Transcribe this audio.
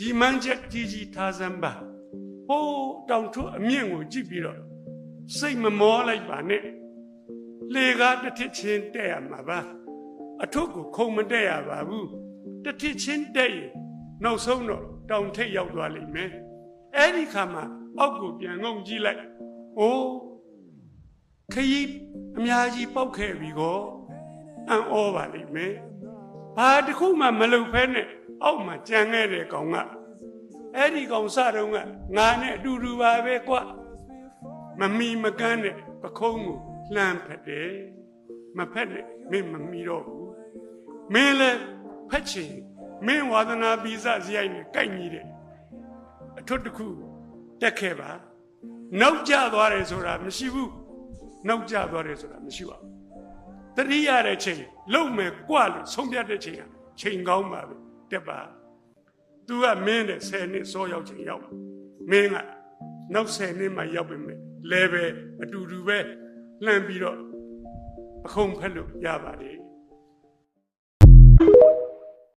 ရီမန်းချက်ကြီးကြီးထားစမ်းပါဟိုးတောင်ထွတ်အမြင့်ကိုကြည့်ပြီးတော့စိတ်မမောလိုက်ပါနဲ့လေကားတစ်ထစ်ချင်းတဲ့ရမှာပါအထုပ်ကိုခုံမတဲ့ရပါဘူးတစ်ထစ်ချင်းတဲ့ရင်နောက်ဆုံးတော့တောင်ထိပ်ရောက်သွားလိမ့်မယ်အဲ့ဒီခါမှာအောက်ကိုပြန်ငုံကြည့်လိုက်အိုးခရီးအများကြီးပောက်ခဲ့ပြီကောအံ့ဩပါလိမ့်မယ် ဘာတစ်ခုမှမလုပ်ဖဲနဲ့အောက်မှာကြံခဲ့တဲ့ကောင်ကအဲ့ဒီကောင်စတော့ကငါနဲ့အတူတူပါပဲကွမမီမကန်းနဲ့ပခုံးကိုလှမ်းဖက်တယ်မဖက်နဲ့မင်းမမီတော့ဘူးမင်းလည်းဖက်ချင်မင်းဝါသနာပိစစရိုက်နဲ့ကိုက်ညီတယ်အထွတ်တစ်ခုတက်ခဲ့ပါနောက်ကျသွားတယ်ဆိုတာမရှိဘူးနောက်ကျသွားတယ်ဆိုတာမရှိပါဘူး တတိရတဲ့ချိန်လုံမဲ့ကြွလို့ဆုံးဖြတ်တဲ့ချိန်ကချိန်ကောင်းပါပဲတက်ပါ तू ကမင်းတဲ့10နှစ်စောရောက်ချိန်ရောက်မင်းကနောက်10နှစ်မှရောက်ပြီမဲ့လဲပဲအတူတူပဲလှမ်းပြီးတော့အခုံဖက်လို့ရပါတယ်